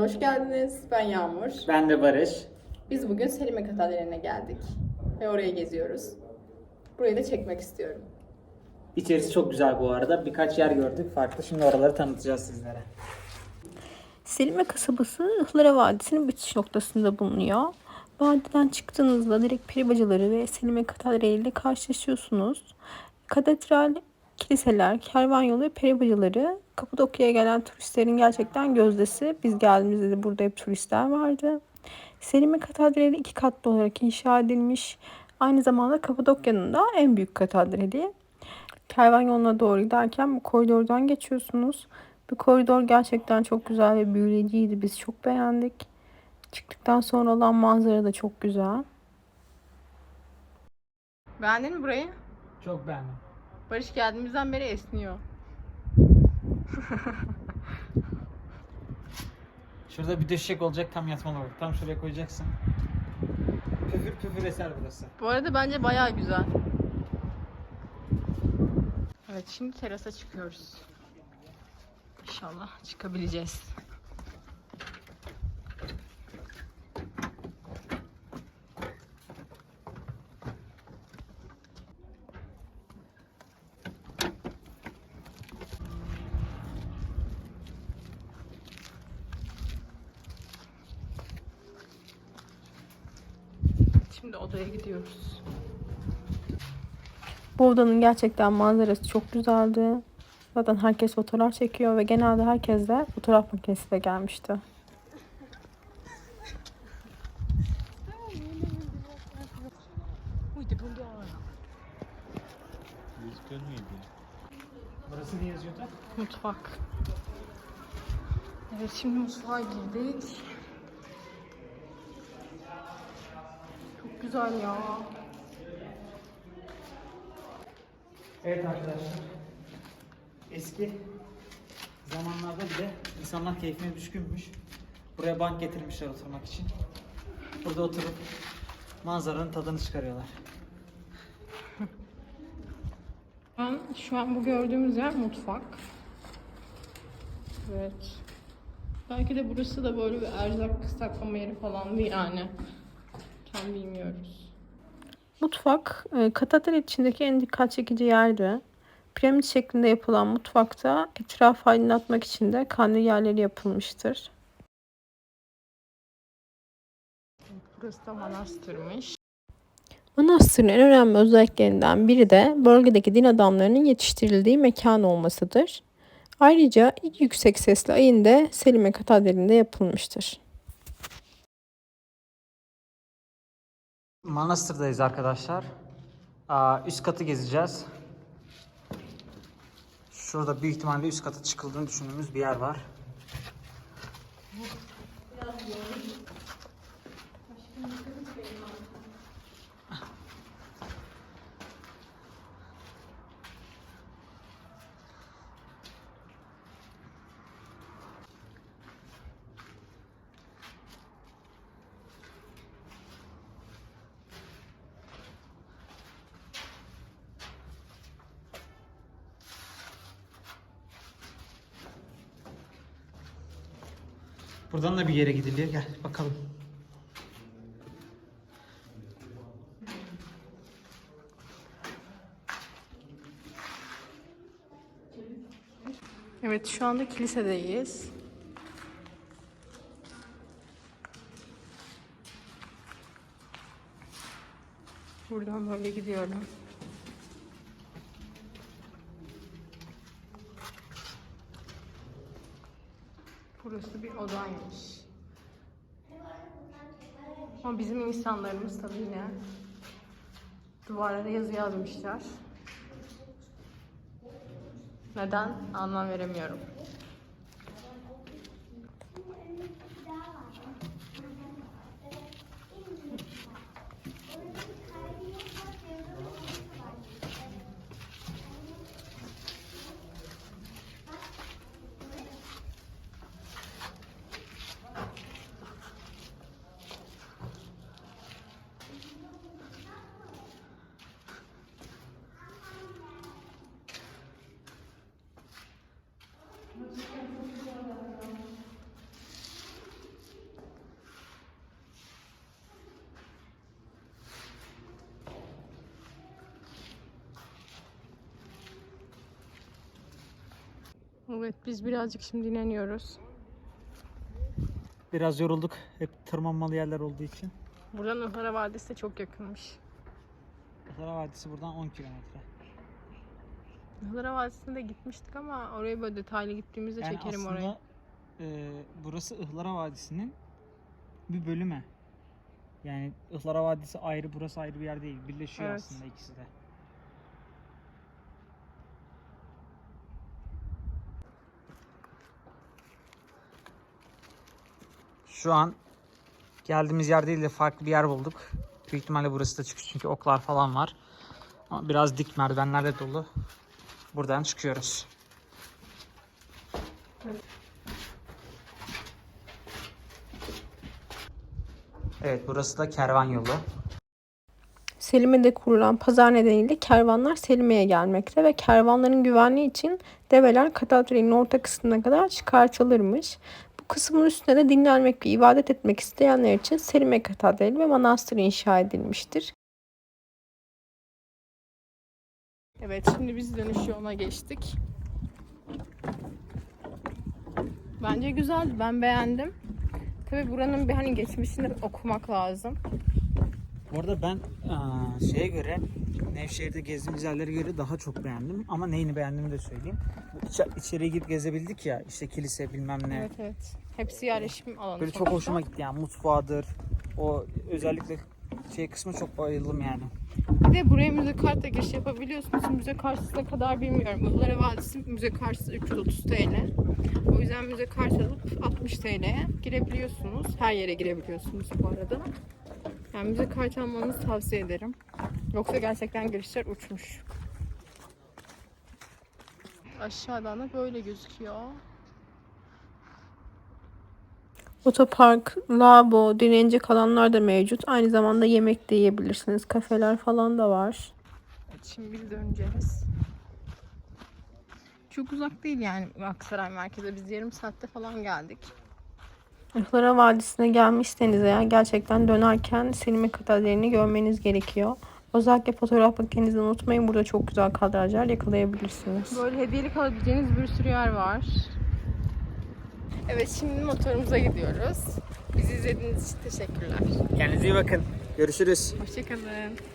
hoş geldiniz. Ben Yağmur. Ben de Barış. Biz bugün Selime Katedrali'ne geldik. Ve oraya geziyoruz. Burayı da çekmek istiyorum. İçerisi çok güzel bu arada. Birkaç yer gördük farklı. Şimdi oraları tanıtacağız sizlere. Selime kasabası Ihlara Vadisi'nin bitiş noktasında bulunuyor. Vadiden çıktığınızda direkt peribacaları ve Selime Katedrali ile karşılaşıyorsunuz. Katedral, kiliseler, kervan yolu ve peribacaları Kapadokya'ya gelen turistlerin gerçekten gözdesi. Biz geldiğimizde de burada hep turistler vardı. Selime Katedrali iki katlı olarak inşa edilmiş. Aynı zamanda Kapadokya'nın da en büyük katedrali. Kervan yoluna doğru giderken bu koridordan geçiyorsunuz. Bu koridor gerçekten çok güzel ve büyüleyiciydi. Biz çok beğendik. Çıktıktan sonra olan manzara da çok güzel. Beğendin mi burayı? Çok beğendim. Barış geldiğimizden beri esniyor. Şurada bir döşek olacak tam yatmalı olarak. Tam şuraya koyacaksın. Püfür püfür eser burası. Bu arada bence bayağı güzel. Evet şimdi terasa çıkıyoruz. İnşallah çıkabileceğiz. Şimdi odaya gidiyoruz. Bu odanın gerçekten manzarası çok güzeldi. Zaten herkes fotoğraf çekiyor ve genelde herkes de fotoğraf makinesiyle gelmişti. Burası ne yazıyordu? Mutfak. Evet şimdi mutfağa girdik. Güzel ya. Evet arkadaşlar. Eski zamanlarda bile insanlar keyfine düşkünmüş. Buraya bank getirmişler oturmak için. Burada oturup manzaranın tadını çıkarıyorlar. Ben şu an bu gördüğümüz yer mutfak. Evet. Belki de burası da böyle bir erzak saklama yeri falandı yani. Tam bilmiyoruz. Mutfak e, katedral içindeki en dikkat çekici yerdi. Piramit şeklinde yapılan mutfakta etrafı aydınlatmak için de kandil yerleri yapılmıştır. Burası da manastırmış. Manastırın en önemli özelliklerinden biri de bölgedeki din adamlarının yetiştirildiği mekan olmasıdır. Ayrıca ilk yüksek sesli ayin de Selime Katedrali'nde yapılmıştır. Manastır'dayız arkadaşlar. Üst katı gezeceğiz. Şurada büyük ihtimalle üst kata çıkıldığını düşündüğümüz bir yer var. Buradan da bir yere gidiliyor. Gel bakalım. Evet şu anda kilisedeyiz. Buradan böyle gidiyorum. Burası bir odaymış. Ama bizim insanlarımız tabii yine duvarlara yazı yazmışlar. Neden? Anlam veremiyorum. Evet biz birazcık şimdi dinleniyoruz. Biraz yorulduk. Hep tırmanmalı yerler olduğu için. Buradan Ihlara Vadisi de çok yakınmış. Ihlara Vadisi buradan 10 kilometre. Ihlara Vadisi'ne de gitmiştik ama oraya böyle detaylı gittiğimizde Yani çekerim aslında orayı. e, burası Ihlara Vadisi'nin bir bölümü. Yani Ihlara Vadisi ayrı, burası ayrı bir yer değil. Birleşiyor Evet. aslında ikisi de. Şu an geldiğimiz yer değil de farklı bir yer bulduk. Büyük ihtimalle burası da çıkış çünkü oklar falan var. Ama biraz dik merdivenlerle dolu. Buradan çıkıyoruz. Evet burası da kervan yolu. Selimiye'de kurulan pazar nedeniyle kervanlar Selimiye'ye gelmekte ve kervanların güvenliği için develer katedralin orta kısmına kadar çıkartılırmış. Kısmın üstüne de dinlenmek ve ibadet etmek isteyenler için Selimiye Katedrali ve Manastırı inşa edilmiştir. Evet şimdi biz dönüş yoluna geçtik. Bence güzeldi. Ben beğendim. Tabi buranın bir hani geçmişini okumak lazım. Bu arada ben aa, şeye göre Nevşehir'de gezdiğimiz yerlere göre daha çok beğendim. Ama neyini beğendiğimi de söyleyeyim. Bu içe- içeriye gidip gezebildik ya işte kilise bilmem ne. Evet evet. Hepsi yerleşim alanı. Böyle çok sonuçta. hoşuma gitti yani mutfağıdır. O özellikle şey kısmı çok bayıldım yani. Bir de buraya müze kartla giriş yapabiliyorsunuz. Müze karşısı ne kadar bilmiyorum. Ihlara Vadisi müze karşısı 330 TL. O yüzden müze kart alıp 60 TL'ye girebiliyorsunuz. Her yere girebiliyorsunuz bu arada. Yani müze kart almanızı tavsiye ederim. Yoksa gerçekten girişler uçmuş. Aşağıdan da böyle gözüküyor. Otopark, lavabo, dinlenecek alanlar da mevcut. Aynı zamanda yemek de yiyebilirsiniz. Kafeler falan da var. Evet, şimdi biz döneceğiz. Çok uzak değil yani Aksaray merkeze. Biz yarım saatte falan geldik. Ihlara Vadisi'ne gelmişseniz eğer gerçekten dönerken Selime Katedrali'ni görmeniz gerekiyor. Özellikle fotoğraf makinenizi unutmayın. Burada çok güzel kadrajlar yakalayabilirsiniz. Böyle hediyelik alabileceğiniz bir sürü yer var. Evet şimdi motorumuza gidiyoruz. Bizi izlediğiniz için teşekkürler. Kendinize iyi bakın. Görüşürüz. Hoşçakalın.